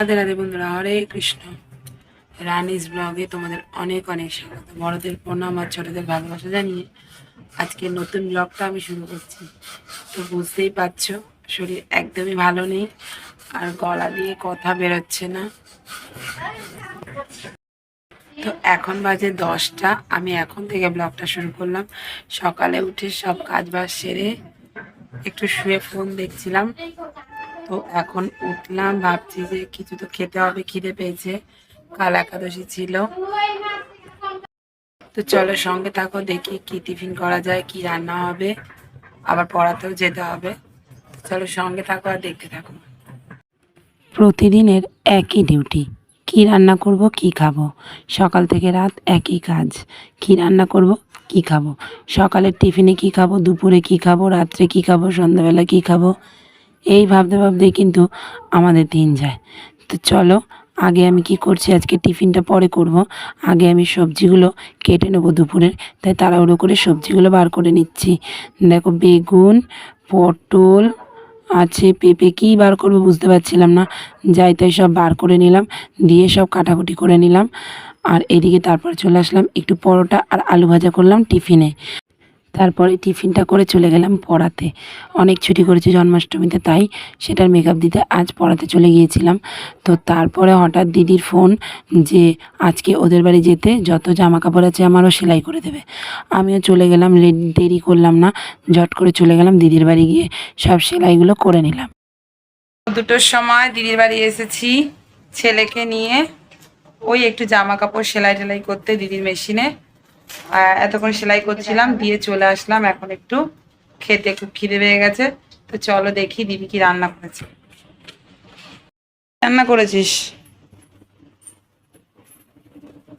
রাধে রাধে বন্ধুরা, হরে কৃষ্ণ। রানিস ব্লগে তোমাদের অনেক অনেক স্বাগত। বড়দের প্রণাম আর ছোটদের ভালোবাসা জানিয়ে আজকে নতুন ব্লগটা আমি শুরু করছি। তো বুঝতেই পারছ, শরীর একদমই ভালো নেই আর গলা দিয়ে কথা বেরোচ্ছে না। তো এখন বাজে দশটা, আমি এখন থেকে ব্লগটা শুরু করলাম। সকালে উঠে সব কাজ বাজ সেরে একটু শুয়ে ফোন দেখছিলাম। তো এখন উঠলাম, ভাবছি যে কিছু তো খেতে হবে, খিদে পেয়েছে। কাল একাদশী ছিল। তো চলো সঙ্গে থাকো, দেখি কি টিফিন করা যায়, কি রান্না হবে। আবার পড়াতেও যেতে হবে। চলো সঙ্গে থাকো আর দেখতে থাকো। প্রতিদিনের একই ডিউটি কি রান্না করব, কি খাব? সকাল থেকে রাত একই কাজ। কি রান্না করব, কি খাব? সকালের টিফিনে কি খাব, দুপুরে কি খাব, রাত্রে কি খাব, সন্ধ্যাবেলা কি খাব? এই ভাবতে ভাবতেই কিন্তু আমাদের দিন যায়। তো চলো, আগে আমি কি করছি, আজকে টিফিনটা পরে করব। আগে আমি সবজিগুলো কেটে নেব দুপুরের, তাই তাড়াহুড়ো করে সবজিগুলো বার করে নিচ্ছি। দেখো, বেগুন, পটল আছে, পেঁপে কী বার করব বুঝতে পারছিলাম না। যাই তাই সব বার করে নিলাম, দিয়ে সব কাটাকুটি করে নিলাম। আর এদিকে তারপর চলে আসলাম একটু পরোটা আর আলু ভাজা করলাম টিফিনে। তারপরে টিফিনটা করে চলে গেলাম পড়াতে। অনেক ছুটি করেছে জন্মাষ্টমীতে, তাই সেটার মেকআপ দিতে আজ পড়াতে চলে গিয়েছিলাম। তো তারপরে হঠাৎ দিদির ফোন যে আজকে ওদের বাড়ি যেতে যত জামা কাপড় আছে আমারও সেলাই করে দেবে। আমিও চলে গেলাম, লে- দেরি করলাম না, ঝট করে চলে গেলাম দিদির বাড়ি গিয়ে সব সেলাইগুলো করে নিলাম। দুটোর সময় দিদির বাড়ি এসেছি ছেলেকে নিয়ে। ওই একটু জামা কাপড় সেলাই টেলাই করতে দিদির মেশিনে এতক্ষণ সেলাই করছিলাম দিয়ে চলে আসলাম। এখন একটু খেতে খুব খিদে পেয়ে গেছে। তো চলো দেখি দিদি কি রান্না করেছে। রান্না করেছিস?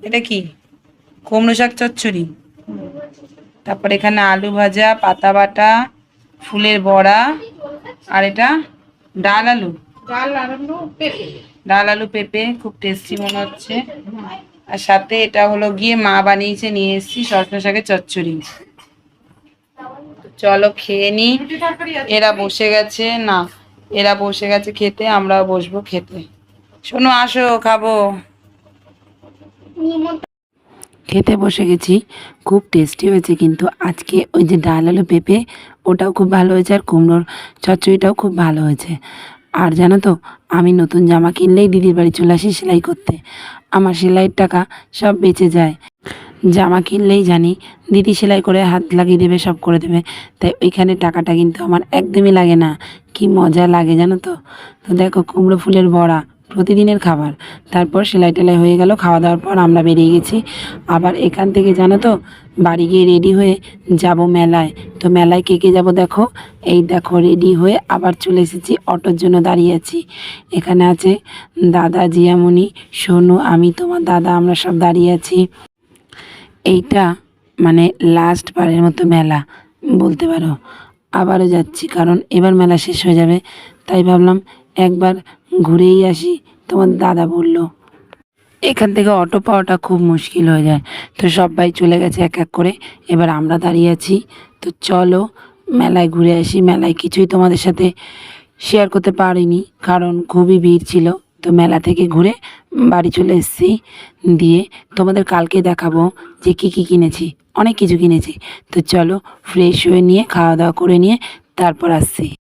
এটা কি? কুমড়ো শাক চচ্চড়ি? তারপর এখানে আলু ভাজা পাতা বাটা ফুলের বড়া আর এটা ডাল আলু। ডাল আলু পেঁপে। খুব টেস্টি মনে হচ্ছে। আর সাথে এটা হলো গিয়ে মা বানিয়েছে, নিয়ে এসেছি সরষে শাকের চচ্চড়ি। চলো খেয়ে নি। এরা বসে গেছে, না, এরা বসে গেছে খেতে আমরা বসবো খেতে। শোনো, আসো, খাব। খেতে বসে গেছি, খুব টেস্টি হয়েছে কিন্তু আজকে ওই যে ডাল আলু পেঁপে, ওটাও খুব ভালো হয়েছে আর কুমড়োর চচ্চড়িটাও খুব ভালো হয়েছে। আর জানো তো, আমি নতুন জামা কিনলেই দিদির বাড়ি চলে আসি সেলাই করতে। আমার সেলাইয়ের টাকা সব বেঁচে যায়। জামা কিনলেই জানি দিদি সেলাই করে হাত লাগিয়ে দেবে, সব করে দেবে। তাই ওইখানে টাকাটা কিন্তু আমার একদমই লাগে না। কি মজা লাগে জানো তো। তো দেখো কুমড়ো ফুলের বড়া প্রতিদিনের খাবার। তারপর সেলাই টেলাই হয়ে গেল, খাওয়া দাওয়ার পর আমরা বেরিয়ে গেছি। আবার এখান থেকে জানো তো, বাড়ি গিয়ে রেডি হয়ে যাব মেলায়। তো মেলায় কে কে যাব দেখো? এই দেখো, রেডি হয়ে আবার চলে এসেছি, অটোর জন্য দাঁড়িয়ে আছি। এখানে আছে দাদা জিয়ামণি, সোনু, আমি, তোমার দাদা, আমরা সব দাঁড়িয়ে আছি। এইটা মানে লাস্ট বারের মতো মেলা, বলতে পারো। আবারও যাচ্ছি, কারণ এবার মেলা শেষ হয়ে যাবে। তাই ভাবলাম একবার ঘুরেই আসি, তোমার দাদা বলল। এখান থেকে অটো পাওয়াটা খুব মুশকিল হয়ে যায়। তো সবাই চলে গেছে এক এক করে। এবার আমরা দাঁড়িয়ে আছি। তো চলো, মেলায় ঘুরে আসি। মেলায় কিছুই তোমাদের সাথে শেয়ার করতে পারিনি, কারণ খুবই ভিড় ছিল। তো মেলা থেকে ঘুরে বাড়ি চলে এসেছি। দিয়ে তোমাদের কালকে দেখাবো যে কী কী কিনেছি। অনেক কিছু কিনেছি। তো চলো ফ্রেশ হয়ে নিয়ে খাওয়া দাওয়া করে নিয়ে, তারপর আসছি।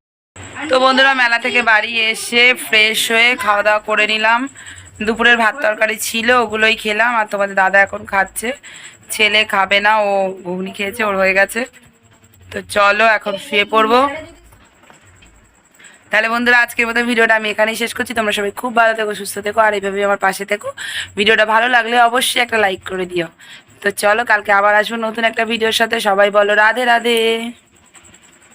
তো বন্ধুরা মেলা থেকে বাড়ি এসে ফ্রেশ হয়ে খাওয়া দাওয়া করে নিলাম। দুপুরের ভাত তরকারি ছিল, ওগুলোই খেলাম আর তোমাদের দাদা এখন খাচ্ছে। ছেলে খাবে না, ও ঘুগনি খেয়েছে, ওর হয়ে গেছে। তো চলো এখন শুয়ে পড়ব। তাহলে বন্ধুরা আজকের মতো ভিডিওটা আমি এখানেই শেষ করছি। তোমরা সবাই খুব ভালো থেকো, সুস্থ থেকো, আর এইভাবে আমার পাশে থেকো। ভিডিওটা ভালো লাগলে অবশ্যই একটা লাইক করে দিও। তো চলো কালকে আবার আসব নতুন একটা ভিডিওর সাথে। সবাই বলো রাধে রাধে।